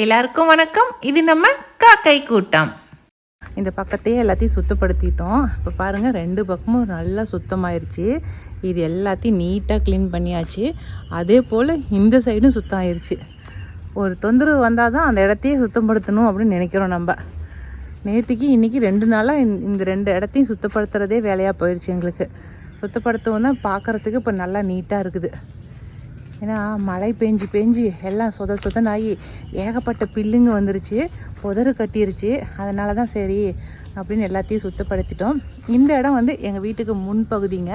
எல்லாருக்கும் வணக்கம். இது நம்ம காக்கை கூட்டம். இந்த பக்கத்தையே எல்லாத்தையும் சுத்தப்படுத்திட்டோம். இப்போ பாருங்கள் ரெண்டு பக்கமும் நல்லா சுத்தமாயிருச்சு. இது எல்லாத்தையும் நீட்டாக க்ளீன் பண்ணியாச்சு. அதே போல் இந்த சைடும் சுத்தம் ஆயிடுச்சு ஒரு தொந்தரவு வந்தால் தான் அந்த இடத்தையே சுத்தப்படுத்தணும் அப்படின்னு நினைக்கிறோம் நம்ம. நேற்றுக்கு இன்றைக்கி ரெண்டு நாளாக இந்த ரெண்டு இடத்தையும் சுத்தப்படுத்துகிறதே வேலையாக போயிடுச்சு எங்களுக்கு. சுத்தப்படுத்தவும் தான் பார்க்குறதுக்கு இப்போ நல்லா நீட்டாக இருக்குது. ஏன்னா மழை பெஞ்சு பெஞ்சு எல்லாம் சொத சொதனாகி ஆகி ஏகப்பட்ட பில்லுங்க வந்துருச்சு புதறு கட்டிருச்சு. அதனால தான் சரி அப்படின்னு எல்லாத்தையும் சுத்தப்படுத்திட்டோம். இந்த இடம் வந்து எங்கள் வீட்டுக்கு முன்பகுதிங்க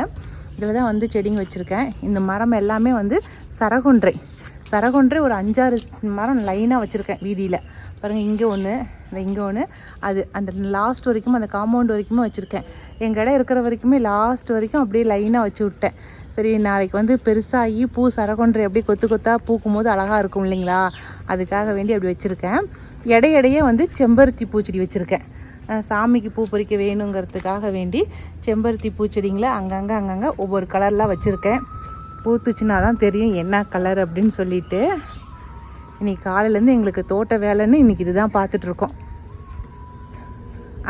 இதில் தான் வந்து செடிங்க வச்சுருக்கேன். இந்த மரம் எல்லாமே வந்து சரகொன்றை. சரகொன்றை ஒரு அஞ்சாறு மரம் லைனாக வச்சுருக்கேன் வீதியில். பாருங்கள் இங்கே ஒன்று இந்த இங்கே ஒன்று அது அந்த லாஸ்ட் வரைக்கும் அந்த காம்பவுண்ட் வரைக்குமே வச்சுருக்கேன். எங்கள் இடம் இருக்கிற வரைக்குமே லாஸ்ட் வரைக்கும் அப்படியே லைனாக வச்சு விட்டேன். சரி நாளைக்கு வந்து பெருசாகி பூ சரகொன்றை அப்படியே கொத்து கொத்தாக பூக்கும் போது அழகாக இருக்கும் இல்லைங்களா? அதுக்காக வேண்டி அப்படி வச்சுருக்கேன். இடையிடையே வந்து செம்பருத்தி பூச்செடி வச்சுருக்கேன். சாமிக்கு பூ பறிக்க வேணுங்கிறதுக்காக வேண்டி செம்பருத்தி பூச்செடிங்களை அங்கங்கே அங்கங்கே ஒவ்வொரு கலர்லாம் வச்சுருக்கேன். பூத்துச்சுன்னா தான் தெரியும் என்ன கலர் அப்படின்னு சொல்லிட்டு. இன்றைக்கி காலையிலேருந்து எங்களுக்கு தோட்ட வேலைன்னு இன்றைக்கி இதுதான் பார்த்துட்ருக்கோம்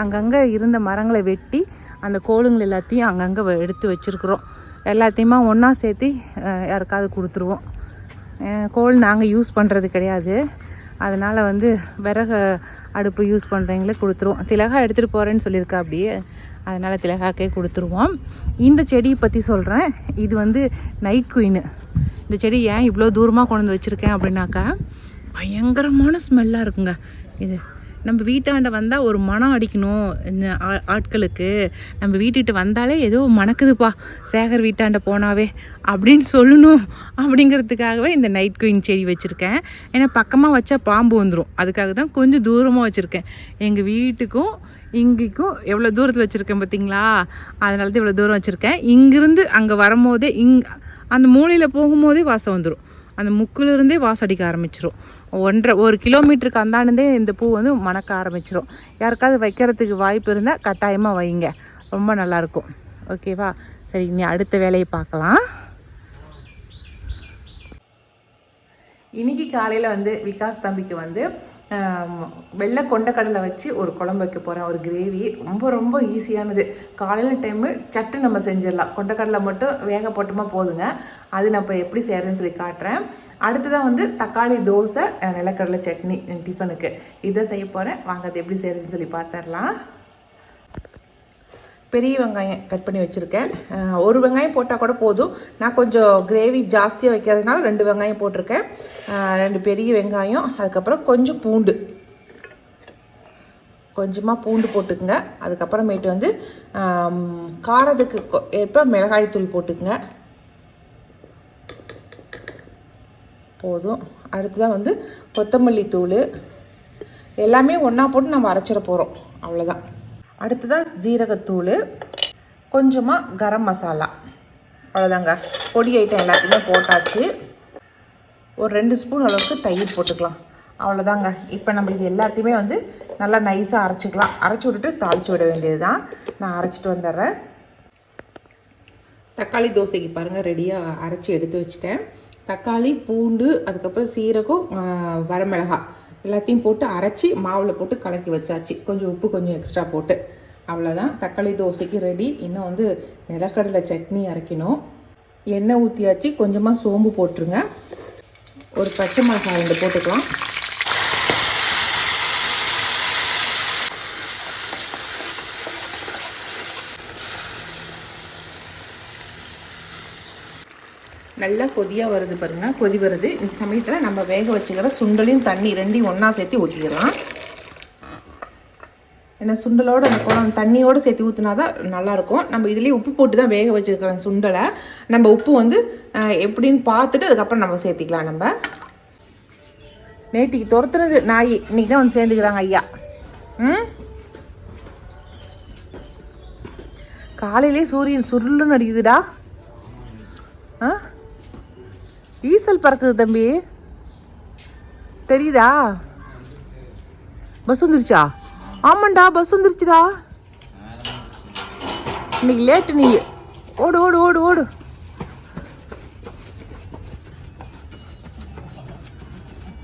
அங்கங்கே இருந்த மரங்களை வெட்டி அந்த கோளுங்கள் எல்லாத்தையும் அங்கங்கே எடுத்து வச்சுருக்குறோம். எல்லாத்தையுமா ஒன்றா சேர்த்து யாருக்காவது கொடுத்துருவோம். கோல் நாங்கள் யூஸ் பண்ணுறது கிடையாது. அதனால் வந்து விறகு அடுப்பு யூஸ் பண்ணுறவங்களே கொடுத்துருவோம். திலகா எடுத்துகிட்டு போகிறேன்னு சொல்லியிருக்கா அப்படியே. அதனால் திலகாக்கே கொடுத்துருவோம். இந்த செடியை பற்றி சொல்கிறேன் இது வந்து நைட் குயின் இந்த செடி ஏன் இவ்வளோ தூரமாக கொண்டு வந்து வச்சுருக்கேன் அப்படின்னாக்கா பயங்கரமான ஸ்மெல்லாக இருக்குங்க. இது நம்ம வீட்டாண்ட வந்தால் ஒரு மனம் அடிக்கணும் இந்த ஆ- ஆட்களுக்கு. நம்ம வீட்டுக்கிட்ட வந்தாலே ஏதோ மணக்குதுப்பா சேகர் வீட்டாண்ட போனாவே அப்படின்னு சொல்லணும் அப்படிங்கிறதுக்காகவே இந்த நைட் குயின் செடி வச்சுருக்கேன். ஏன்னா பக்கமாக வச்சா பாம்பு வந்துடும் அதுக்காக தான் கொஞ்சம் தூரமாக வச்சுருக்கேன். எங்கள் வீட்டுக்கும் இங்கேக்கும் எவ்வளோ தூரத்தில் வச்சுருக்கேன் பார்த்தீங்களா அதனால தான் இவ்வளோ தூரம் வச்சுருக்கேன். இங்கேருந்து அங்கே வரும்போதே இங் அந்த மூலையில் போகும்போதே வாசம் வந்துடும் அந்த முக்கிலிருந்தே வாசம் அடிக்க ஆரம்பிச்சிரும். ஒன்றரை ஒரு கிலோமீட்டருக்கு அந்தாண்டே இந்த பூ வந்து மணக்க ஆரம்பிச்சிடும் யாருக்காவது வைக்கிறதுக்கு வாய்ப்பு இருந்தால் கட்டாயமாக வைங்க. ரொம்ப நல்லாயிருக்கும் ஓகேவா? சரி இனி அடுத்த வேலையை பார்க்கலாம். இன்னைக்கு காலையில் வந்து விகாஸ் தம்பிக்கு வந்து வெள்ளை கொண்டக்கடலை வச்சு ஒரு குழம்பு வைக்க போகிறேன் ஒரு கிரேவி ரொம்ப ரொம்ப ஈஸியானது காலையில் டைமு சட்டு நம்ம செஞ்சிடலாம். கொண்டக்கடலை மட்டும் வேக போட்டோமா போதுங்க. அது நான் இப்போ எப்படி செய்கிறேன்னு சொல்லி காட்டுறேன். அடுத்ததான் வந்து தக்காளி தோசை நிலக்கடலை சட்னி டிஃபனுக்கு இதை செய்ய போகிறேன் வாங்க அது எப்படி செய்கிறதுன்னு சொல்லி பார்த்துடலாம். பெரிய வெங்காயம் கட் பண்ணி வச்சுருக்கேன். ஒரு வெங்காயம் போட்டால் கூட போதும். நான் கொஞ்சம் கிரேவி ஜாஸ்தியாக வைக்கிறதுனால ரெண்டு வெங்காயம் போட்டிருக்கேன். ரெண்டு பெரிய வெங்காயம் அதுக்கப்புறம் கொஞ்சம் பூண்டு. கொஞ்சமாக பூண்டு போட்டுக்குங்க. அதுக்கப்புறமேட்டு வந்து காரத்துக்கு ஏற்ப மிளகாய் தூள் போட்டுக்குங்க. போதும். அடுத்ததான் வந்து கொத்தமல்லி தூள். எல்லாமே ஒன்றா போட்டு நம்ம அரைச்சிட போகிறோம் அவ்வளோதான் அடுத்ததாக ஜீரகத்தூள் கொஞ்சமாக கரம் மசாலா. அவ்வளோதாங்க பொடி ஐட்டம் எல்லாத்தையுமே போட்டாச்சு. ஒரு ரெண்டு ஸ்பூன் அளவுக்கு தயிர் போட்டுக்கலாம். அவ்வளோதாங்க இப்போ நம்ம இது எல்லாத்தையுமே வந்து நல்லா நைஸாக அரைச்சிக்கலாம். அரைச்சி விட்டுட்டு தாளித்து விட வேண்டியது தான் நான் அரைச்சிட்டு வந்துடுறேன். தக்காளி தோசைக்கு பாருங்கள் ரெடியாக அரைச்சி எடுத்து வச்சுட்டேன். தக்காளி பூண்டு அதுக்கப்புறம் சீரகம் வரமிளகாய். எல்லாத்தையும் போட்டு அரைச்சி மாவில் போட்டு கலக்கி வச்சாச்சு. கொஞ்சம் உப்பு கொஞ்சம் எக்ஸ்ட்ரா போட்டு. அவ்வளோதான் தக்காளி தோசைக்கு ரெடி இன்னும் வந்து நிலக்கடலை சட்னி அரைக்கணும். எண்ணெய் ஊற்றியாச்சு கொஞ்சமாக சோம்பு போட்டுருங்க. ஒரு பச்சை மிளகாய் ரெண்டு போட்டுக்கலாம். நல்லா கொதியாக வருது பாருங்க. கொதி வருது இந்த சமயத்தில் நம்ம வேக வச்சுக்கிற சுண்டலையும் தண்ணி ரெண்டையும் ஒன்றா சேர்த்து ஊற்றிக்கலாம் ஏன்னா சுண்டலோடு அந்த குழம்பு தண்ணியோடு சேர்த்து ஊற்றினா தான் நல்லாயிருக்கும் நம்ம இதுலேயே உப்பு போட்டு தான் வேக வச்சுருக்கிறோம் சுண்டலை. நம்ம உப்பு வந்து எப்படின்னு பார்த்துட்டு அதுக்கப்புறம் நம்ம சேர்த்திக்கலாம் நம்ம. நேற்றுக்கு துரத்துனது நாய். இன்றைக்கி தான் வந்து சேர்ந்துக்கிறாங்க ஐயா. ம்? காலையிலே சூரியன் சுருளுன்னு அடிக்குதுடா. ஆ? ஈசல் பறக்குது தம்பி. தெரியுதா? பஸ் வந்துருச்சா? ஆமாண்டா பஸ் வந்துருச்சுடா. இன்னைக்கு லேட்டு நீ. ஓடு ஓடு ஓடு ஓடு.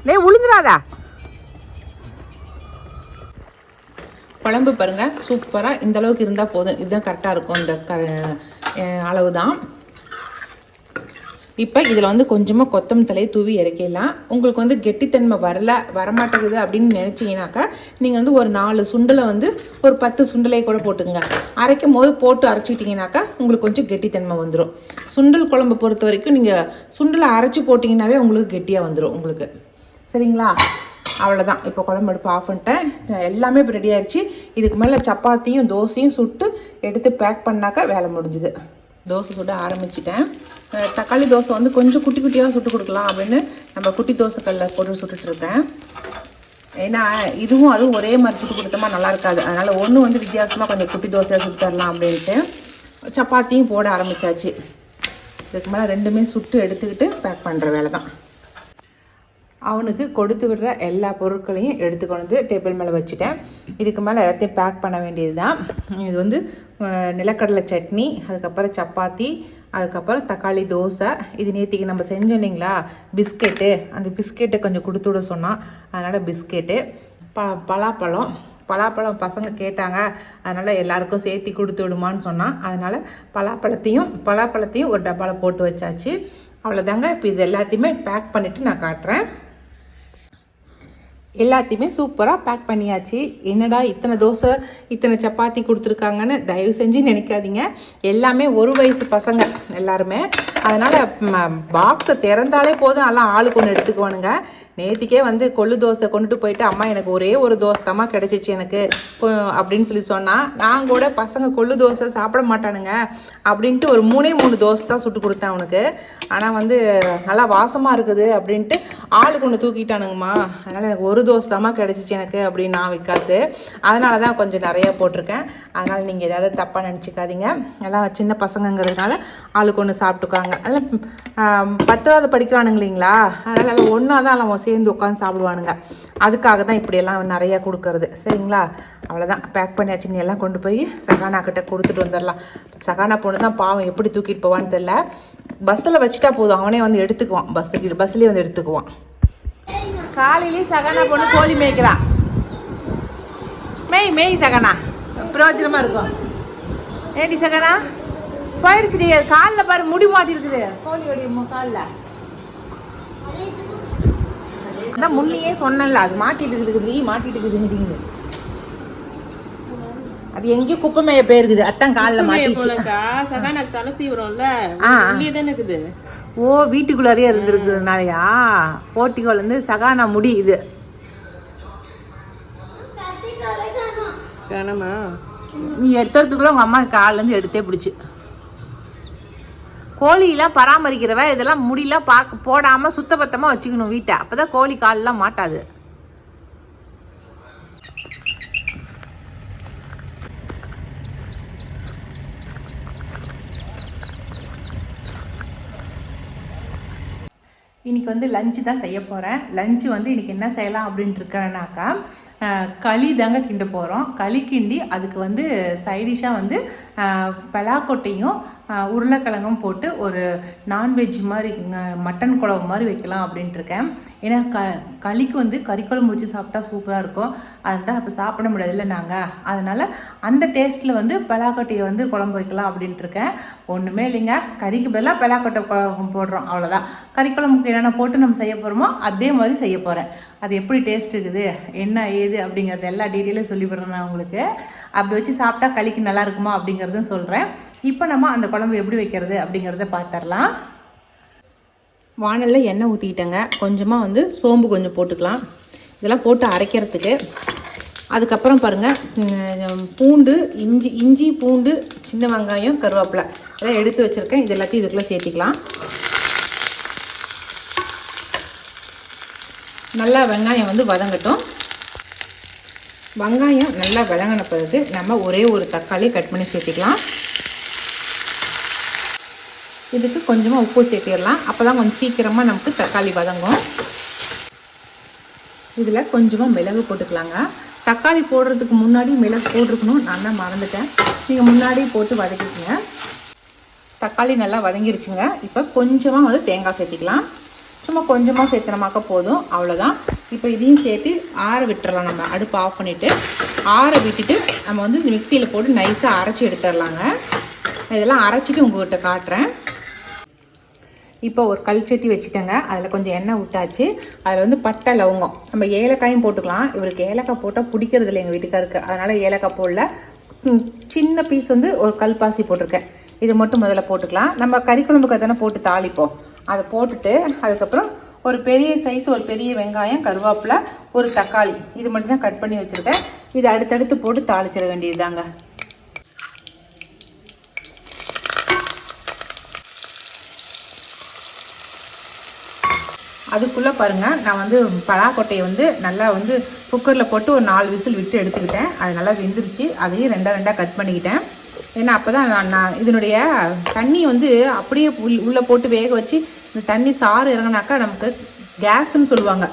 லே உளுந்துடாதா. குழம்பு பாருங்கள் சூப்பராக இந்த அளவுக்கு இருந்தால் போதும். இதுதான் கரெக்டாக இருக்கும். இந்த க அளவு தான் இப்போ இதில் வந்து கொஞ்சமாக கொத்தம் தலையை தூவி இறக்கிடலாம். உங்களுக்கு வந்து கெட்டித்தன்மை வரல வரமாட்டேங்குது அப்படின்னு நினச்சிங்கனாக்கா நீங்கள் வந்து ஒரு நாலு சுண்டலை வந்து ஒரு பத்து சுண்டலையை கூட போட்டுங்க அரைக்கும் போது போட்டு அரைச்சிட்டிங்கனாக்கா உங்களுக்கு கொஞ்சம் கெட்டித்தன்மை வந்துடும் சுண்டல் குழம்பு பொறுத்த வரைக்கும் நீங்கள் சுண்டலை அரைச்சி போட்டிங்கனாவே உங்களுக்கு கெட்டியாக வந்துடும் உங்களுக்கு. சரிங்களா? அவ்வளோதான் இப்போ குழம்பு அடுப்பு ஆஃப் பண்ணிட்டேன். எல்லாமே இப்போ ரெடி ஆயிடுச்சு இதுக்கு மேலே சப்பாத்தியும் தோசையும் சுட்டு எடுத்து பேக் பண்ணாக்கா வேலை முடிஞ்சுது. தோசை சுட ஆரம்பிச்சிட்டேன். தக்காளி தோசை வந்து கொஞ்சம் குட்டி குட்டியாக சுட்டு கொடுக்கலாம் அப்படின்னு நம்ம குட்டி தோசை போட்டு சுட்டுட்ருக்கேன் ஏன்னா இதுவும் அதுவும் ஒரே மாதிரி சுட்டு கொடுத்தோமா நல்லா இருக்காது. அதனால் ஒன்று வந்து வித்தியாசமாக கொஞ்சம் குட்டி தோசையாக சுட்டு தரலாம் அப்படின்ட்டு சப்பாத்தியும் போட ஆரம்பித்தாச்சு இதுக்கு மேலே ரெண்டுமே சுட்டு எடுத்துக்கிட்டு பேக் பண்ணுற வேலை தான் அவனுக்கு கொடுத்து விடுற எல்லா பொருட்களையும் எடுத்து கொண்டு வந்து டேபிள் மேலே வச்சுட்டேன். இதுக்கு மேலே எல்லாத்தையும் பேக் பண்ண வேண்டியது தான் இது வந்து நிலக்கடலை சட்னி அதுக்கப்புறம் சப்பாத்தி அதுக்கப்புறம் தக்காளி தோசை. இது நேற்றுக்கு நம்ம செஞ்சோம் இல்லைங்களா? பிஸ்கெட்டு. அந்த பிஸ்கெட்டை கொஞ்சம் கொடுத்து விட சொன்னான். அதனால் பிஸ்கெட்டு. ப பலாப்பழம். பலாப்பழம் பசங்க கேட்டாங்க. அதனால் எல்லாருக்கும் சேர்த்தி கொடுத்து விடுமான்னு சொன்னான். அதனால் பலாப்பழத்தையும் பலாப்பழத்தையும் ஒரு டப்பாவில் போட்டு வச்சாச்சு. அவ்வளோதாங்க இப்போ இது எல்லாத்தையுமே பேக் பண்ணிவிட்டு நான் காட்டுறேன். எல்லாத்தையுமே சூப்பராக பேக் பண்ணியாச்சு. என்னடா இத்தனை தோசை இத்தனை சப்பாத்தி கொடுத்துருக்காங்கன்னு தயவு செஞ்சு நினைக்காதீங்க. எல்லாமே ஒரு வயசு பசங்க எல்லாருமே. அதனால் பாக்ஸை திறந்தாலே போதும். எல்லாம் ஆளுக்கு ஒன்று எடுத்துக்குவானுங்க. நேத்திக்கே வந்து கொள்ளு தோசை கொண்டுட்டு போயிட்டு அம்மா எனக்கு ஒரே ஒரு தோசை தாம்மா கிடைச்சிச்சு எனக்கு. அப்படின்னு சொல்லி சொன்னால் நான் கூட பசங்க கொள்ளு தோசை சாப்பிட மாட்டானுங்க அப்படின்ட்டு ஒரு மூணே மூணு தோசை தான் சுட்டு கொடுத்தேன் அவனுக்கு. ஆனால் வந்து நல்லா வாசமாக இருக்குது அப்படின்ட்டு ஆளுக்கு ஒன்று தூக்கிட்டானுங்கம்மா. அதனால் எனக்கு ஒரு தோசை தாம்மா கிடைச்சிச்சு எனக்கு அப்படின்னு நான் விக்காசு அதனால தான் கொஞ்சம் நிறையா போட்டிருக்கேன். அதனால் நீங்கள் எதாவது தப்பாக நினச்சிக்காதீங்க. எல்லாம் சின்ன பசங்கங்கிறதுனால ஆளுக்கு ஒன்று சாப்பிட்டுக்காங்க. அதில் பத்தாவது படிக்கிறானுங்க இல்லைங்களா? அதனால் ஒன்றா தான் எல்லாம் சேர்ந்து உட்காந்து சாப்பிடுவானுங்க. அதுக்காக தான் இப்படியெல்லாம் நிறையா கொடுக்கறது. சரிங்களா? அவ்வளோதான் பேக் பண்ணியாச்சு. நீ எல்லாம் கொண்டு போய் சகானா கிட்ட கொடுத்துட்டு வந்துடலாம். சகானா பொண்ணு தான் பாவம் எப்படி தூக்கிட்டு போவான்னு தெரில பஸ்ஸில் வச்சுட்டா போதும். அவனே வந்து எடுத்துக்குவான். பஸ்ஸுக்கு பஸ்லேயே வந்து எடுத்துக்குவான். காலையிலேயே சகானா பொண்ணு கோழி மேய்க்கிறான். மேய் மேய் சகனா. பிரயோஜனமா இருக்கும். ஏடி சகனா? போயிடுச்சுடி காலில் பாரு முடி மாட்டி இருக்குது கோழியோடைய காலில். அதான் முன்னையே சொன்னேன்ல அது மாட்டிட்டு இருக்குது மாட்டிட்டு இருக்குதுங்கிறீங்க அது எங்கேயோ குப்பை மேய போயிருக்குது அத்தான் காலில் மாட்டிச்சு. இருக்குது? ஓ வீட்டுக்குள்ளாரே இருந்திருக்கிறதுனாலயா? போட்டிக்கோல் வந்து சகானா முடி இது. நீ எடுத்துறதுக்குள்ள உங்க அம்மா கால்ல இருந்து எடுத்தே பிடிச்சு. கோழியெல்லாம் பராமரிக்கிறவ இதெல்லாம் முடியெல்லாம் பா போடாம சுத்தபத்தமாக வச்சுக்கணும் வீட்டை. அப்பதான் கோழி கால்லாம் மாட்டாது. இன்னைக்கு வந்து லஞ்சு தான் செய்ய போகிறேன் லஞ்சு வந்து இன்னைக்கு என்ன செய்யலாம் அப்படின்ட்டு இருக்கேன்னாக்கா அஹ், களி தாங்க கிண்ட போகிறோம் களி கிண்டி அதுக்கு வந்து சைடிஷாக வந்து பலாக்கொட்டையும் உருளைக்கிழங்கும் போட்டு ஒரு நான்வெஜ் மாதிரி மட்டன் குழம்பு மாதிரி வைக்கலாம் அப்படின்ட்டு இருக்கேன். ஏன்னா க களிக்கு வந்து கறிக்குழம்பு வச்சு சாப்பிட்டா சூப்பராக இருக்கும். அதுதான் அப்போ சாப்பிட முடியாதுல்ல நாங்கள் அதனால் அந்த டேஸ்ட்டில் வந்து பலாக்கொட்டையை வந்து குழம்பு வைக்கலாம் அப்படின்ட்டு இருக்கேன். ஒன்றுமே இல்லைங்க. கறிக்கு பதிலாக பலாக்கொட்டை குழம்பு போடுறோம். அவ்வளோதான் கறிக்குழம்புக்கு என்னென்ன போட்டு நம்ம செய்ய போகிறோமோ அதே மாதிரி செய்ய போகிறேன் அது எப்படி டேஸ்ட் இருக்குது என்ன ஏது அப்படிங்கிறது எல்லா டீட்டெயிலும் சொல்லிவிடுறேன் நான் உங்களுக்கு. அப்படி வச்சு சாப்பிட்டா களிக்கு நல்லா இருக்குமா அப்படிங்கிறதும் சொல்கிறேன் இப்போ நம்ம அந்த குழம்பு எப்படி வைக்கிறது அப்படிங்கிறத பார்த்துடலாம் வானலில் எண்ணெய் ஊற்றிக்கிட்டேங்க கொஞ்சமாக வந்து சோம்பு கொஞ்சம் போட்டுக்கலாம். இதெல்லாம் போட்டு அரைக்கிறதுக்கு. அதுக்கப்புறம் பாருங்கள் பூண்டு இஞ்சி இஞ்சி பூண்டு சின்ன வெங்காயம் கருவேப்பிலை. இதெல்லாம் எடுத்து வச்சுருக்கேன். இது எல்லாத்தையும் இதுக்குள்ளே சேர்த்திக்கலாம். நல்லா வெங்காயம் வந்து வதங்கட்டும். வெங்காயம் நல்லா வதங்கின பிறகு நம்ம ஒரே ஒரு தக்காளி கட் பண்ணி சேர்த்துக்கலாம். இதுக்கு கொஞ்சமாக உப்பு சேர்த்திடலாம். அப்போ தான் கொஞ்சம் சீக்கிரமாக நமக்கு தக்காளி வதங்கும். இதில் கொஞ்சமாக மிளகு போட்டுக்கலாங்க. தக்காளி போடுறதுக்கு முன்னாடி மிளகு போட்டிருக்கணும். நான் தான் மறந்துட்டேன். நீங்கள் முன்னாடி போட்டு வதக்கிக்கோங்க. தக்காளி நல்லா வதங்கிருச்சுங்க. இப்போ கொஞ்சமாக வந்து தேங்காய் சேர்த்திக்கலாம். சும்மா கொஞ்சமாக சேர்த்தனமாக்க போதும். அவ்வளோதான் இப்போ இதையும் சேர்த்து ஆற விட்டுறலாம். நம்ம அடுப்பு ஆஃப் பண்ணிவிட்டு ஆற விட்டுட்டு நம்ம வந்து இந்த மிக்சியில் போட்டு நைஸாக அரைச்சி எடுத்துடலாங்க. இதெல்லாம் அரைச்சிட்டு உங்கள்கிட்ட காட்டுறேன். இப்போ ஒரு கல் சட்டி வச்சுட்டேங்க. அதில் கொஞ்சம் எண்ணெய் விட்டாச்சு அதில் வந்து பட்டை லவங்கம். நம்ம ஏலக்காயும் போட்டுக்கலாம். இவருக்கு ஏலக்காய் போட்டால் பிடிக்கிறது இல்லை எங்கள் வீட்டுக்காருக்கு. அதனால் ஏலக்காய் போடல. சின்ன பீஸ் வந்து ஒரு கல்பாசி போட்டிருக்கேன். இது மட்டும் முதல்ல போட்டுக்கலாம். நம்ம கறி குழம்புக்கு தானே போட்டு தாளிப்போம். அதை போட்டுட்டு அதுக்கப்புறம் ஒரு பெரிய சைஸ் ஒரு பெரிய வெங்காயம் கருவேப்பிலை ஒரு தக்காளி. இது மட்டும் தான் கட் பண்ணி வச்சுருக்கேன். இது அடுத்தடுத்து போட்டு தாளிச்சிட வேண்டியதுதாங்க. அதுக்குள்ளே பாருங்கள் நான் வந்து பலாக்கொட்டையை வந்து நல்லா வந்து குக்கரில் போட்டு ஒரு நாலு விசில் விட்டு எடுத்துக்கிட்டேன். அது நல்லா வெந்துருச்சு. அதையும் ரெண்டாக ரெண்டாக கட் பண்ணிக்கிட்டேன். ஏன்னா அப்போ தான் நான் நான் இதனுடைய தண்ணி வந்து அப்படியே உள் உள்ளே போட்டு வேக வச்சு இந்த தண்ணி சாறு இறங்கினாக்கா நமக்கு கேஸ்ன்னு சொல்லுவாங்க.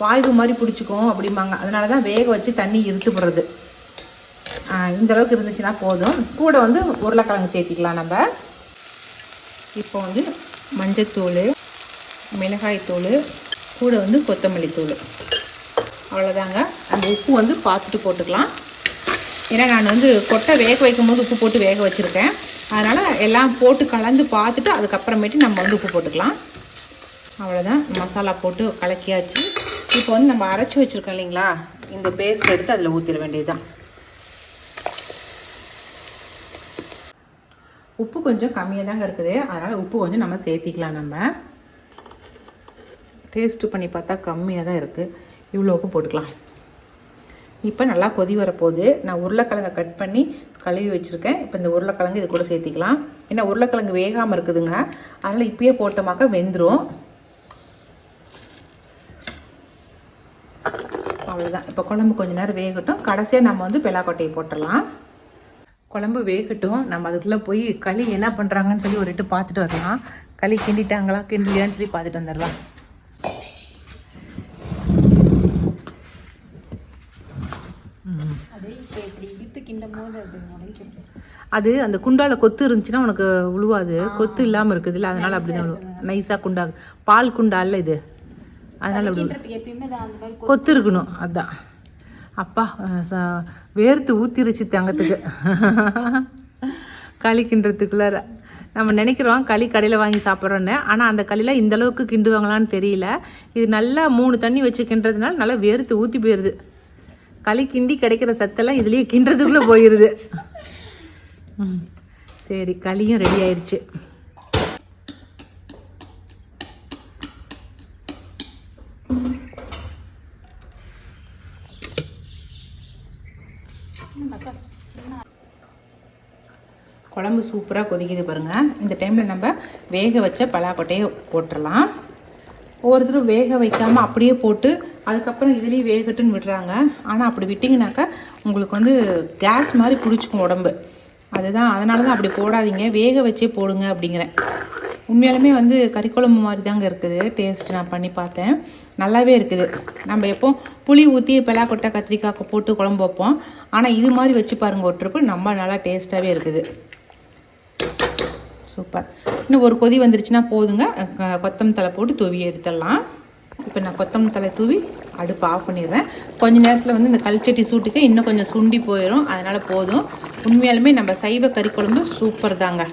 வாய்வு மாதிரி பிடிச்சிக்கும் அப்படிம்பாங்க. அதனால தான் வேக வச்சு தண்ணி இருத்து போடுறது. இந்த அளவுக்கு இருந்துச்சுன்னா போதும். கூட வந்து உருளைக்கிழங்கு சேர்த்திக்கலாம் நம்ம. இப்போ வந்து மஞ்சத்தூள் மிளகாய்த்தூள் கூட வந்து கொத்தமல்லி தூள். அவ்வளோதாங்க அந்த உப்பு வந்து பார்த்துட்டு போட்டுக்கலாம். ஏன்னா நான் வந்து கொட்டை வேக வைக்கும் போது உப்பு போட்டு வேக வச்சுருக்கேன். அதனால் எல்லாம் போட்டு கலந்து பார்த்துட்டு அதுக்கப்புறமேட்டு நம்ம வந்து உப்பு போட்டுக்கலாம். அவ்வளோதான் மசாலா போட்டு கலக்கியாச்சு. இப்போ வந்து நம்ம அரைச்சி வச்சுருக்கோம் இல்லைங்களா? இந்த பேஸ்ட் எடுத்து அதில் ஊற்றிட வேண்டியதுதான். உப்பு கொஞ்சம் கம்மியாக தாங்க இருக்குது. அதனால் உப்பு கொஞ்சம் நம்ம சேர்த்திக்கலாம் நம்ம. டேஸ்ட்டு பண்ணி பார்த்தா கம்மியாக தான் இருக்குது இவ்வளோ உப்பு போட்டுக்கலாம். இப்போ நல்லா கொதி வரப்போகுது. நான் உருளைக்கிழங்கை கட் பண்ணி கழுவி வச்சுருக்கேன். இப்போ இந்த உருளைக்கிழங்கு இது கூட சேர்த்திக்கலாம். ஏன்னா உருளைக்கிழங்கு வேகாமல் இருக்குதுங்க. அதனால் இப்பயே போட்டோமாக்கா வெந்துடும் அவ்வளோதான் இப்போ குழம்பு கொஞ்ச நேரம் வேகட்டும். கடைசியாக நம்ம வந்து பெலாக்கொட்டையை போட்டுடலாம். குழம்பு வேகட்டும். நம்ம அதுக்குள்ளே போய் களி என்ன பண்ணுறாங்கன்னு சொல்லி ஒரு இட்டு பார்த்துட்டு வரலாம். களி கிண்டிட்டாங்களா கிண்டலையான்னு சொல்லி பார்த்துட்டு வந்துடலாம். அது அந்த குண்டால கொத்து இருந்துச்சுன்னா உனக்கு உழுவாது. கொத்து இல்லாமல் இருக்குதுல்ல அதனால அப்படிதான் நைஸாக குண்டா பால் குண்டால இது. அதனால அப்படி கொத்து இருக்கணும் அதான். அப்பா வேர்த்து ஊத்திருச்சு தங்கத்துக்கு. களி கிண்டுறதுக்குள்ளார நம்ம நினைக்கிறோம் களி கடையில் வாங்கி சாப்பிட்றோன்னு. ஆனால் அந்த களியில் இந்த அளவுக்கு கிண்டுவாங்களான்னு தெரியல. இது நல்லா மூணு தண்ணி வச்சு கிண்டுறதுனால நல்லா வேர்த்து ஊற்றி போயிடுது களி கிண்டி கிடைக்கிற சத்தெல்லாம் இதுலேயே கிண்டுறதுக்குள்ளே போயிடுது ம். சரி களியும் ரெடி ஆயிடுச்சு குழம்பு சூப்பராக கொதிக்குது பாருங்கள் இந்த டைமில் நம்ம வேக வச்ச பலாக்கொட்டையை போட்டுடலாம் ஒவ்வொருத்தரும் வேக வைக்காமல் அப்படியே போட்டு அதுக்கப்புறம் இதுலேயும் வேகட்டுன்னு விடுறாங்க. ஆனால் அப்படி விட்டிங்கனாக்கா உங்களுக்கு வந்து கேஸ் மாதிரி பிடிச்சிக்கும் உடம்பு. அதுதான் அதனால தான் அப்படி போடாதீங்க. வேக வச்சே போடுங்க அப்படிங்கிறேன். உண்மையாலுமே வந்து கறிக்குழம்பு மாதிரி தாங்க இருக்குது. டேஸ்ட் நான் பண்ணி பார்த்தேன். நல்லாவே இருக்குது. நம்ம எப்போ புளி ஊற்றி பலாக்கொட்டை கத்திரிக்காய் போட்டு குழம்பு வைப்போம். ஆனால் இது மாதிரி வச்சு பாருங்கள் ஒரு ட்ரிப்பு நம்ம நல்லா டேஸ்ட்டாகவே இருக்குது. சூப்பர் இன்னும் ஒரு கொதி வந்துருச்சுன்னா போதுங்க. க- தலை போட்டு தூவி எடுத்துடலாம். இப்போ நான் கொத்தமல்லி தலை தூவி அடுப்பு ஆஃப் பண்ணிடுறேன். கொஞ்ச நேரத்தில் வந்து இந்த கல்ச்சட்டி சூட்டுக்கு இன்னும் கொஞ்சம் சுண்டி போயிடும் அதனால் போதும். உண்மையாலுமே நம்ம சைவ கறி குழம்பு சூப்பர் தாங்க.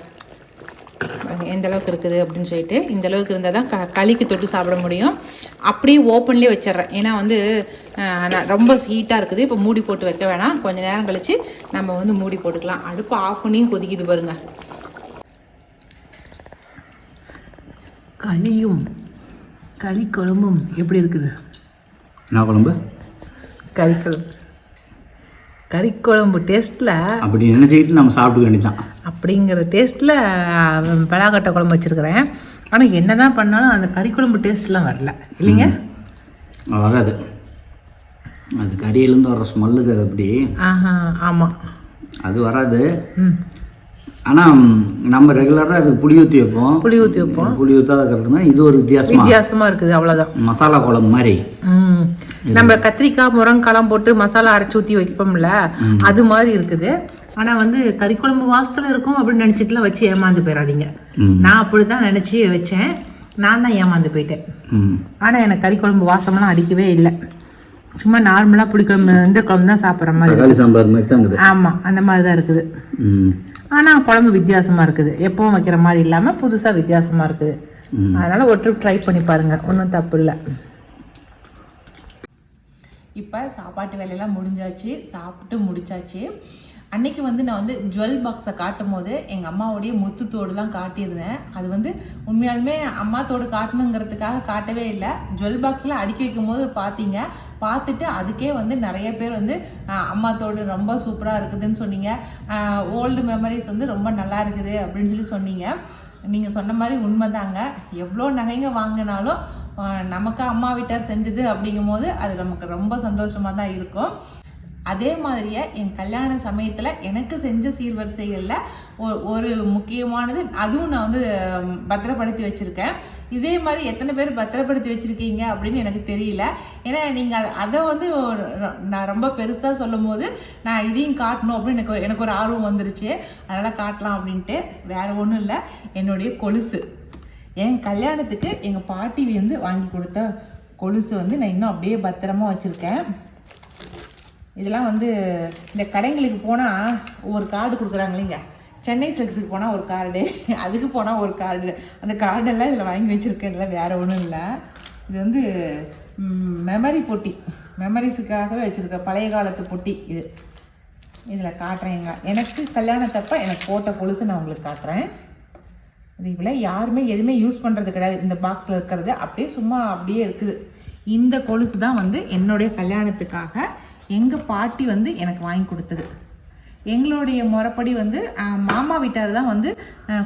எந்த அளவுக்கு இருக்குது அப்படின்னு சொல்லிட்டு இந்த அளவுக்கு இருந்தால் தான் க களிக்கு தொட்டு சாப்பிட முடியும். அப்படியே ஓப்பன்லேயே வச்சிடுறேன். ஏன்னா வந்து நான் ரொம்ப ஹீட்டாக இருக்குது. இப்போ மூடி போட்டு வைக்க வேணாம். கொஞ்ச நேரம் கழித்து நம்ம வந்து மூடி போட்டுக்கலாம். அடுப்பு ஆஃப் பண்ணியும் கொதிக்குது பாருங்க. களியும் களி குழம்பும் எப்படி இருக்குது? என்ன குழம்பு? கறிக்குழம்பு கறிக்குழம்பு டேஸ்ட்டில் அப்படி நினச்சிக்கிட்டு நம்ம சாப்பிட்டுக்க வேண்டியதான் அப்படிங்கிற டேஸ்ட்டில் பலாக்கட்டை குழம்பு வச்சுருக்கிறேன். ஆனால் என்ன தான் பண்ணாலும் அந்த கறிக்குழம்பு டேஸ்ட்லாம் வரல. இல்லைங்க? வராது. அது கறியிலேருந்து வர ஸ்மெல்லுக்கு அது அப்படி. ஆஹா ஆமாம் அது வராது. ஆனால் நம்ம ரெகுலராக அது புளி ஊற்றி வைப்போம். புளி ஊற்றி வைப்போம். புளி ஊற்றாத இருக்கிறதுனா இது ஒரு வித்தியாசமா. வித்தியாசமாக இருக்குது அவ்வளோதான் மசாலா குழம்பு மாதிரி. ம். நம்ம கத்திரிக்காய் முருங்காலாம் போட்டு மசாலா அரைச்சி ஊற்றி வைப்போம்ல அது மாதிரி இருக்குது. ஆனால் வந்து கறிக்குழம்பு வாசத்தில் இருக்கும் அப்படின்னு நினச்சிட்டுலாம் வச்சு ஏமாந்து போயிடாதீங்க நான் அப்படி தான் நினச்சி வச்சேன். நான் தான் ஏமாந்து போயிட்டேன். ஆனால் எனக்கு கறிக்குழம்பு வாசம்லாம் அடிக்கவே இல்லை. சும்மா நார்மலாக பிடிக்குழம்பு இந்த குழம்பு தான் சாப்பிட்ற மாதிரி தக்காளி சாம்பார் மாதிரி தான் இருக்குது. ஆமாம் அந்த மாதிரி தான் இருக்குது. ஆனால் குழம்பு வித்தியாசமாக இருக்குது. எப்பவும் வைக்கிற மாதிரி இல்லாமல் புதுசாக வித்தியாசமாக இருக்குது. அதனால் ஒரு ட்ரிப் ட்ரை பண்ணி பாருங்கள் ஒன்றும் தப்பு இல்லை. இப்போ சாப்பாட்டு வேலையெல்லாம் முடிஞ்சாச்சு சாப்பிட்டு முடிச்சாச்சு. அன்னைக்கு வந்து நான் வந்து ஜுவல் பாக்ஸை காட்டும் போது எங்கள் அம்மாவுடைய முத்து தோடுலாம் காட்டியிருந்தேன். அது வந்து உண்மையாலுமே அம்மா தோடு காட்டணுங்கிறதுக்காக காட்டவே இல்லை. ஜுவல் பாக்ஸில் அடுக்கி வைக்கும் போது பார்த்தீங்க பார்த்துட்டு அதுக்கே வந்து நிறைய பேர் வந்து அம்மா தோடு ரொம்ப சூப்பராக இருக்குதுன்னு சொன்னீங்க. ஓல்டு மெமரிஸ் வந்து ரொம்ப நல்லா இருக்குது அப்படின்னு சொல்லி சொன்னீங்க. நீங்கள் சொன்ன மாதிரி உண்மைதாங்க. எவ்வளோ நகைங்க வாங்கினாலும் நமக்கு அம்மா வீட்டார் செஞ்சது அப்படிங்கும் போது அது நமக்கு ரொம்ப சந்தோஷமாக தான் இருக்கும். அதே மாதிரியே என் கல்யாண சமயத்தில் எனக்கு செஞ்ச சீர்வரிசைகளில் ஒரு ஒரு முக்கியமானது அதுவும் நான் வந்து பத்திரப்படுத்தி வச்சுருக்கேன். இதே மாதிரி எத்தனை பேர் பத்திரப்படுத்தி வச்சுருக்கீங்க அப்படின்னு எனக்கு தெரியல. ஏன்னா நீங்கள் அதை வந்து நான் ரொம்ப பெருசாக சொல்லும் போது நான் இதையும் காட்டணும் அப்படின்னு எனக்கு ஒரு- எனக்கு ஒரு ஆர்வம் வந்துருச்சு. அதனால் காட்டலாம் அப்படின்ட்டு வேறு ஒன்றும் இல்லை. என்னுடைய கொலுசு. என் கல்யாணத்துக்கு எங்கள் பாட்டி வந்து வாங்கி கொடுத்த கொலுசு வந்து நான் இன்னும் அப்படியே பத்திரமா வச்சுருக்கேன். இதெல்லாம் வந்து இந்த கடைங்களுக்கு போனால் ஒரு கார்டு கொடுக்குறாங்க இல்லைங்க. சென்னை சில்க்ஸுக்கு போனால் ஒரு கார்டு அதுக்கு போனால் ஒரு கார்டு அந்த கார்டெல்லாம் இதில் வாங்கி வச்சுருக்கேன். இல்லை வேறு ஒன்றும் இல்லை. இது வந்து மெமரி பொட்டி. மெமரிஸுக்காகவே வச்சுருக்கேன் பழைய காலத்து பொட்டி இது. இதில் காட்டுறேங்க. எனக்கு கல்யாணத்தப்போ எனக்கு போட்ட கொலுசு நான் உங்களுக்கு காட்டுறேன். இது இவ்வளோ யாருமே எதுவுமே யூஸ் பண்ணுறது கிடையாது. இந்த பாக்ஸில் இருக்கிறது அப்படியே சும்மா அப்படியே இருக்குது. இந்த கொலுசு தான் வந்து என்னுடைய கல்யாணத்துக்காக எங்கள் பாட்டி வந்து எனக்கு வாங்கி கொடுத்தது. எங்களுடைய முறைப்படி வந்து மாமா வீட்டார் தான் வந்து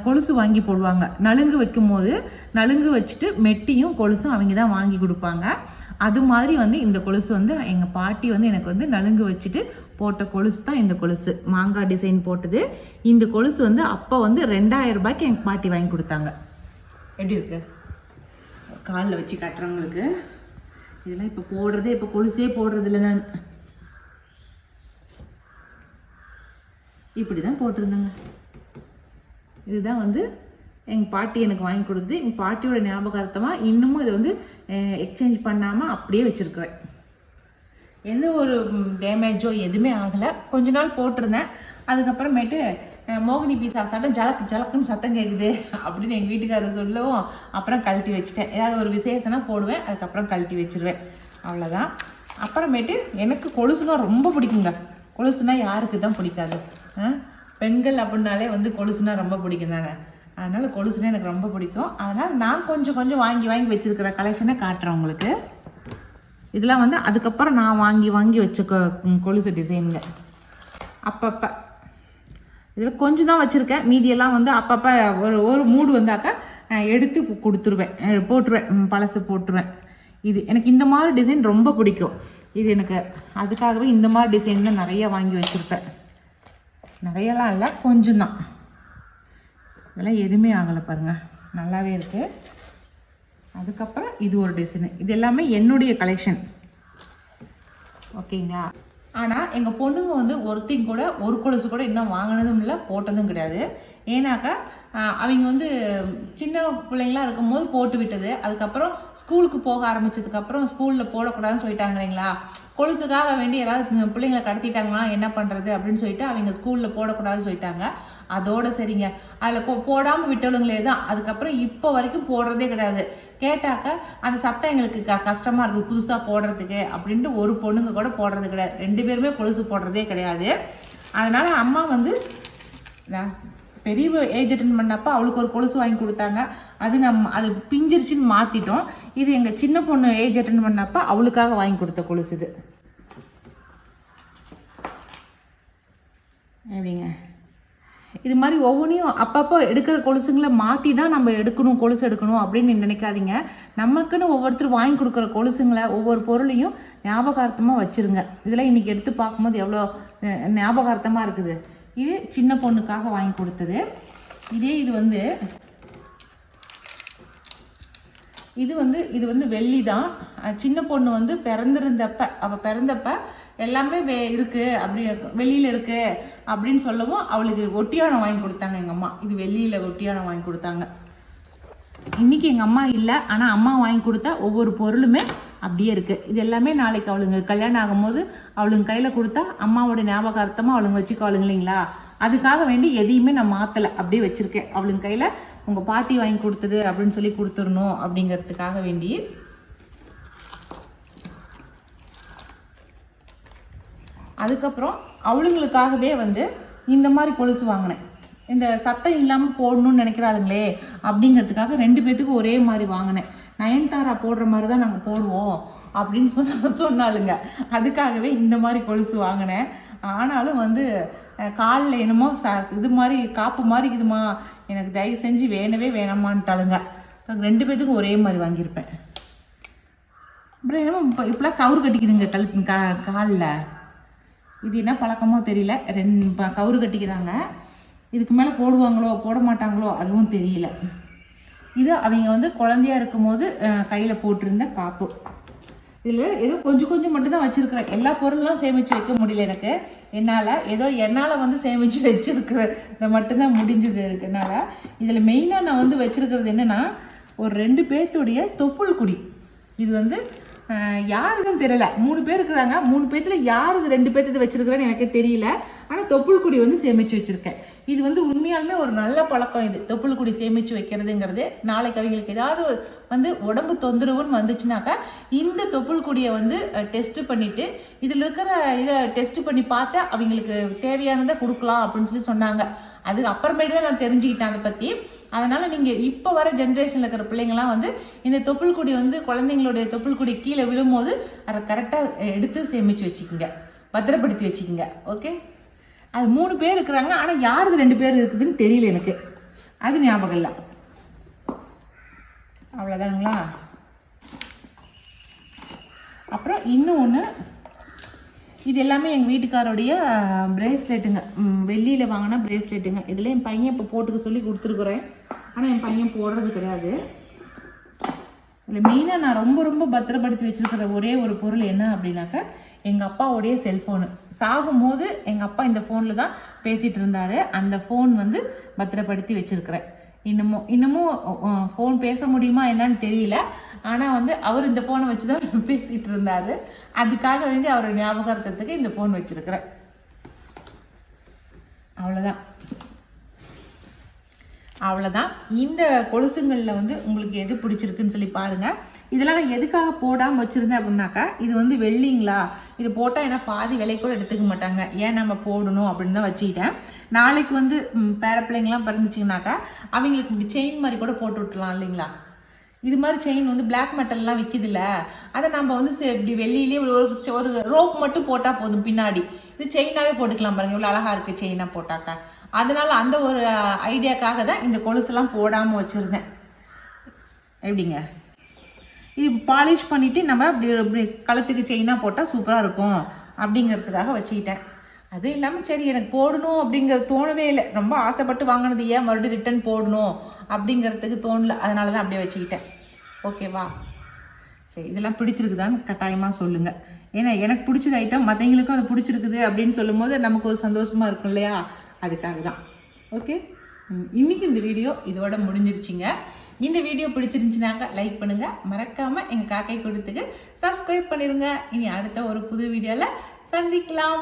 கொலுசு வாங்கி போடுவாங்க. நலுங்கு வைக்கும்போது நலுங்கு வச்சுட்டு மெட்டியும் கொலுசும் அவங்க தான் வாங்கி கொடுப்பாங்க. அது மாதிரி வந்து இந்த கொலுசு வந்து எங்கள் பாட்டி வந்து எனக்கு வந்து நலுங்கு வச்சுட்டு போட்ட கொலுசு தான் இந்த கொலுசு. மாங்காய் டிசைன் போட்டது. இந்த கொலுசு வந்து அப்போ வந்து ரெண்டாயிரம் ரூபாய்க்கு எங்கள் பாட்டி வாங்கி கொடுத்தாங்க. எப்படி இருக்கு? காலில் வச்சு கட்டுறவங்களுக்கு. இதெல்லாம் இப்போ போடுறதே இப்போ கொலுசே போடுறது இல்லை நான். இப்படி தான் போட்டிருந்தேங்க. இதுதான் வந்து எங்கள் பாட்டி எனக்கு வாங்கி கொடுத்து எங்கள் பாட்டியோட ஞாபகார்த்தமாக இன்னமும் இதை வந்து எக்ஸ்சேஞ்ச் பண்ணாமல் அப்படியே வச்சுருக்குறேன். எந்த ஒரு டேமேஜோ எதுவுமே ஆகலை. கொஞ்ச நாள் போட்டிருந்தேன். அதுக்கப்புறமேட்டு மோகினி பீஸா சட்டம் ஜலக்கு ஜலக்குன்னு சத்தம் கேட்குது அப்படின்னு எங்கள் வீட்டுக்காரர் சொல்லவும் அப்புறம் கழட்டி வச்சுட்டேன். ஏதாவது ஒரு விசேஷனா போடுவேன் அதுக்கப்புறம் கழட்டி வச்சிருவேன். அவ்வளோதான் அப்புறமேட்டு எனக்கு கொலுசுனா ரொம்ப பிடிக்குங்க. கொலுசுனா யாருக்கு தான் பிடிக்காது பெண்கள் அப்படின்னாலே வந்து கொலுசுனா ரொம்ப பிடிக்கும் தானே அதனால் கொலுசுனா எனக்கு ரொம்ப பிடிக்கும். அதனால் நான் கொஞ்சம் கொஞ்சம் வாங்கி வாங்கி வச்சுருக்கிற கலெக்ஷனை காட்டுறேன் உங்களுக்கு. இதெல்லாம் வந்து அதுக்கப்புறம் நான் வாங்கி வாங்கி வச்சுக்க கொலுசு டிசைனுங்க அப்பப்போ. இதில் கொஞ்சம் தான் வச்சுருக்கேன். மீதியெல்லாம் வந்து அப்பப்போ ஒரு ஒரு மூடு வந்தாக்கா எடுத்து கொடுத்துருவேன். போட்டுருவேன். பழசு போட்டுருவேன். இது எனக்கு இந்த மாதிரி டிசைன் ரொம்ப பிடிக்கும். இது எனக்கு அதுக்காகவே இந்த மாதிரி டிசைன் தான் நிறைய வாங்கி வச்சுருப்பேன். நிறையலாம் இல்லை கொஞ்சம் தான். இதெல்லாம் எதுவுமே ஆகலை பாருங்கள் நல்லாவே இருக்குது அதுக்கப்புறம் இது ஒரு டிசைனு இது எல்லாமே என்னுடைய கலெக்ஷன் ஓகேங்களா ஆனால் எங்கள் பொண்ணுங்க வந்து ஒருத்தையும் கூட ஒரு கொலுசு கூட இன்னும் வாங்கினதும் இல்லை போட்டதும் கிடையாது. ஏன்னாக்கா அவங்க வந்து சின்ன பிள்ளைங்களா இருக்கும்போது போட்டு விட்டது. அதுக்கப்புறம் ஸ்கூலுக்கு போக ஆரம்பிச்சதுக்கப்புறம் ஸ்கூலில் போடக்கூடாதுன்னு சொல்லிட்டாங்க இல்லைங்களா? கொலுசுக்காக வேண்டி யாராவது பிள்ளைங்களை கடத்திட்டாங்கன்னா என்ன பண்ணுறது அப்படின்னு சொல்லிட்டு அவங்க ஸ்கூலில் போடக்கூடாதுன்னு சொல்லிட்டாங்க. அதோட சரிங்க. அதில் போடாமல் விட்டவளுங்களே தான். அதுக்கப்புறம் இப்போ வரைக்கும் போடுறதே கிடையாது. கேட்டாக்க அந்த சத்தம் எங்களுக்கு க கஷ்டமாக இருக்குது புதுசாக போடுறதுக்கு அப்படின்ட்டு ஒரு பொண்ணுங்க கூட போடுறது கிடையாது. ரெண்டு பேருமே கொலுசு போடுறதே கிடையாது. அதனால் அம்மா வந்து நான் பெரிய ஏஜ் அட்டன் பண்ணப்போ அவளுக்கு ஒரு கொலுசு வாங்கி கொடுத்தாங்க. அது நம்ம அது பிஞ்சிருச்சுன்னு மாற்றிட்டோம் இது எங்கள் சின்ன பொண்ணு ஏஜ் அட்டன் பண்ணப்போ அவளுக்காக வாங்கி கொடுத்த கொலுசு இது. எப்படிங்க இது மாதிரி ஒவ்வொன்றையும் அப்பப்போ எடுக்கிற கொலுசுங்களை மாற்றி தான் நம்ம எடுக்கணும் கொலுசு எடுக்கணும் அப்படின்னு நினைக்காதீங்க. நமக்குன்னு ஒவ்வொருத்தர் வாங்கி கொடுக்குற கொலுசுங்களை ஒவ்வொரு பொருளையும் ஞாபகார்த்தமாக வச்சுருங்க. இதெல்லாம் இன்றைக்கி எடுத்து பார்க்கும்போது எவ்வளோ ஞாபகார்த்தமாக இருக்குது. இது சின்ன பொண்ணுக்காக வாங்கி கொடுத்தது. இதே இது வந்து இது வந்து இது வந்து வெள்ளி தான். சின்ன பொண்ணு வந்து பிறந்திருந்தப்ப அவள் பிறந்தப்ப எல்லாமே வே இருக்குது அப்படி வெளியில் இருக்குது அப்படின்னு சொல்லவும் அவளுக்கு ஒட்டியானம் வாங்கி கொடுத்தாங்க எங்கள் அம்மா. இது வெள்ளியில் ஒட்டியானம் வாங்கி கொடுத்தாங்க. இன்னைக்கு எங்கள் அம்மா இல்லை ஆனால் அம்மா வாங்கி கொடுத்தா ஒவ்வொரு பொருளுமே அப்படியே இருக்குது இது எல்லாமே நாளைக்கு அவளுங்க கல்யாணம் ஆகும்போது அவளுங்க கையில் கொடுத்தா அம்மாவோட ஞாபகார்த்தமாக அவளுங்க வச்சுக்கோளுங்க இல்லைங்களா? அதுக்காக வேண்டி எதையுமே நான் மாற்றலை அப்படியே வச்சுருக்கேன். அவளுங்க கையில் உங்கள் பாட்டி வாங்கி கொடுத்தது அப்படின்னு சொல்லி கொடுத்துடணும் அப்படிங்கிறதுக்காக வேண்டி. அதுக்கப்புறம் அவளுங்களுக்காகவே வந்து இந்த மாதிரி கொலுசு வாங்கினேன். இந்த சத்தம் இல்லாமல் போடணும்னு நினைக்கிறாளுங்களே அப்படிங்கிறதுக்காக ரெண்டு பேத்துக்கும் ஒரே மாதிரி வாங்கினேன். நயன்தாரா போடுற மாதிரி தான் நாங்கள் போடுவோம் அப்படின்னு சொன்ன சொன்னாளுங்க. அதுக்காகவே இந்த மாதிரி கொலுசு வாங்கினேன். ஆனாலும் வந்து காலில் என்னமோ ச இது மாதிரி காப்பு மாதிரி இருக்குதுமா எனக்கு தயவு செஞ்சு வேணவே வேணாமான்ட்டாளுங்க. அப்புறம் ரெண்டு பேத்துக்கும் ஒரே மாதிரி வாங்கியிருப்பேன். அப்புறம் என்னமோ இப்போ இப்போலாம் கவுரு கட்டிக்குதுங்க கழுத்து கா காலில். இது என்ன பழக்கமோ தெரியல. ரெண்டு ப- கவுரு கட்டிக்கிறாங்க. இதுக்கு மேலே போடுவாங்களோ போட மாட்டாங்களோ அதுவும் தெரியல. இது அவங்க வந்து குழந்தையா இருக்கும்போது கையில் போட்டிருந்த காப்பு. இதில் ஏதோ கொஞ்சம் கொஞ்சம் மட்டும்தான் வச்சுருக்கிறேன். எல்லா பொருளும் சேமித்து வைக்க முடியல எனக்கு. என்னால் ஏதோ என்னால் வந்து சேமித்து வச்சுருக்கிறத மட்டும்தான் முடிஞ்சது இருக்கனால இதில் மெயினாக நான் வந்து வச்சுருக்கிறது என்னென்னா ஒரு ரெண்டு பேர்த்துடைய தொப்புள் குடி. இது வந்து அஹ், தெரியல. மூணு பேர் இருக்கிறாங்க. மூணு பேர்த்துல யார் இது ரெண்டு பேர்த்து வச்சிருக்கிறேன்னு எனக்கு தெரியல. ஆனால் தொப்புள் குடி வந்து சேமித்து வச்சுருக்கேன். இது வந்து உண்மையாலுமே ஒரு நல்ல பழக்கம் இது. தொப்புள் குடி சேமித்து வைக்கிறதுங்கிறது. நாளைக்கு அவங்களுக்கு ஏதாவது ஒரு வந்து உடம்பு தொந்தரவுன்னு வந்துச்சுனாக்கா இந்த தொப்புள்குடியை வந்து டெஸ்ட்டு பண்ணிட்டு இதில் இருக்கிற இதை டெஸ்ட்டு பண்ணி பார்த்தா அவங்களுக்கு தேவையானதை கொடுக்கலாம் அப்படின்னு சொல்லி சொன்னாங்க. அதுக்கு அப்புறமேட்டு தான் நான் தெரிஞ்சுக்கிட்டேன் அதை பற்றி அதனால் நீங்கள் இப்போ வர ஜென்ரேஷனில் இருக்கிற பிள்ளைங்களாம் வந்து இந்த தொப்புள் கொடி வந்து குழந்தைங்களுடைய தொப்புள் கொடி கீழே விழும்போது அதை கரெக்டாக எடுத்து சேமித்து வச்சுக்கோங்க. பத்திரப்படுத்தி வச்சுக்கோங்க. ஓகே அது மூணு பேர் இருக்கிறாங்க. ஆனால் யாருக்கு ரெண்டு பேர் இருக்குதுன்னு தெரியல எனக்கு. அது ஞாபகம் இல்லை. அவ்வளோதானுங்களா அப்புறம் இன்னும் ஒன்று இது எல்லாமே எங்கள் வீட்டுக்காரோடைய பிரேஸ்லெட்டுங்க வெள்ளியில் வாங்கின பிரேஸ்லெட்டுங்க இதில் என் பையன் இப்போ போட்டுக்க சொல்லி கொடுத்துருக்குறேன். ஆனால் என் பையன் போடுறது கிடையாது. இதில் மெயினாக நான் ரொம்ப ரொம்ப பத்திரப்படுத்தி வச்சிருக்கிற ஒரே ஒரு பொருள் என்ன அப்படின்னாக்கா எங்கள் அப்பாவுடைய செல்ஃபோனு சாகும்போது எங்கள் அப்பா இந்த ஃபோனில் தான் பேசிகிட்டு இருந்தார். அந்த ஃபோன் வந்து பத்திரப்படுத்தி வச்சுருக்கிறேன். இன்னமும் இன்னமும் ஃபோன் பேச முடியுமா என்னன்னு தெரியல. ஆனால் வந்து அவர் இந்த ஃபோனை வச்சு தான் பேசிகிட்டு இருந்தார். அதுக்காக வேண்டி அவரோட ஞாபகார்த்தத்துக்கு இந்த ஃபோன் வச்சுருக்குறேன். அவ்வளோதான் அவ்வளோதான் இந்த கொலுசுங்களில் வந்து உங்களுக்கு எது பிடிச்சிருக்குன்னு சொல்லி பாருங்கள் இதெல்லாம் நான் எதுக்காக போடாமல் வச்சுருந்தேன் அப்படின்னாக்கா இது வந்து வெள்ளிங்களா? இது போட்டால் ஏன்னா பாதி விலை கூட எடுத்துக்க மாட்டாங்க. ஏன் நம்ம போடணும் அப்படின்னு தான் வச்சுக்கிட்டேன். நாளைக்கு வந்து பேர பிள்ளைங்களாம் பிறந்துச்சிங்கனாக்கா அவங்களுக்கு இப்படி செயின் மாதிரி கூட போட்டு விட்டுலாம் இல்லைங்களா? இது மாதிரி செயின் வந்து பிளாக் மெட்டல்லாம் விற்கிதுல்ல அதை நம்ம வந்து இப்படி வெளியிலேயே ஒரு ஒரு ரோப் மட்டும் போட்டால் போதும் பின்னாடி. இது செயினாகவே போட்டுக்கலாம் பாருங்க இவ்வளோ அழகாக இருக்குது செயினாக போட்டாக்கா. அதனால் அந்த ஒரு ஐடியாக்காக தான் இந்த கொலுசெல்லாம் போடாமல் வச்சுருந்தேன். எப்படிங்க? இது பாலிஷ் பண்ணிவிட்டு நம்ம அப்படி இப்படி கழுத்துக்கு செயினாக போட்டால் சூப்பராக இருக்கும் அப்படிங்கிறதுக்காக வச்சுக்கிட்டேன். அதுவும் இல்லாமல் சரி எனக்கு போடணும் அப்படிங்கிறது தோணவே இல்லை. ரொம்ப ஆசைப்பட்டு வாங்கினது ஏன் மறுபடியும் ரிட்டர்ன் போடணும் அப்படிங்கிறதுக்கு தோணல. அதனால தான் அப்படியே வச்சுக்கிட்டேன். ஓகேவா சரி இதெல்லாம் பிடிச்சிருக்குதான்னு கட்டாயமாக சொல்லுங்கள் ஏன்னா எனக்கு பிடிச்சது ஐட்டம் மற்றவங்களுக்கும் அது பிடிச்சிருக்குது அப்படின்னு சொல்லும்போது நமக்கு ஒரு சந்தோஷமாக இருக்கும் இல்லையா? அதுக்காக தான் ஓகே ம், இந்த வீடியோ இதோட முடிஞ்சிருச்சுங்க. இந்த வீடியோ பிடிச்சிருந்துச்சுனாக்க லைக் பண்ணுங்கள் மறக்காமல் எங்கள் காக்கை கொடுத்துக்கு சப்ஸ்கிரைப் பண்ணிடுங்க இனி அடுத்த ஒரு புது வீடியோவில் சந்திக்கலாம்.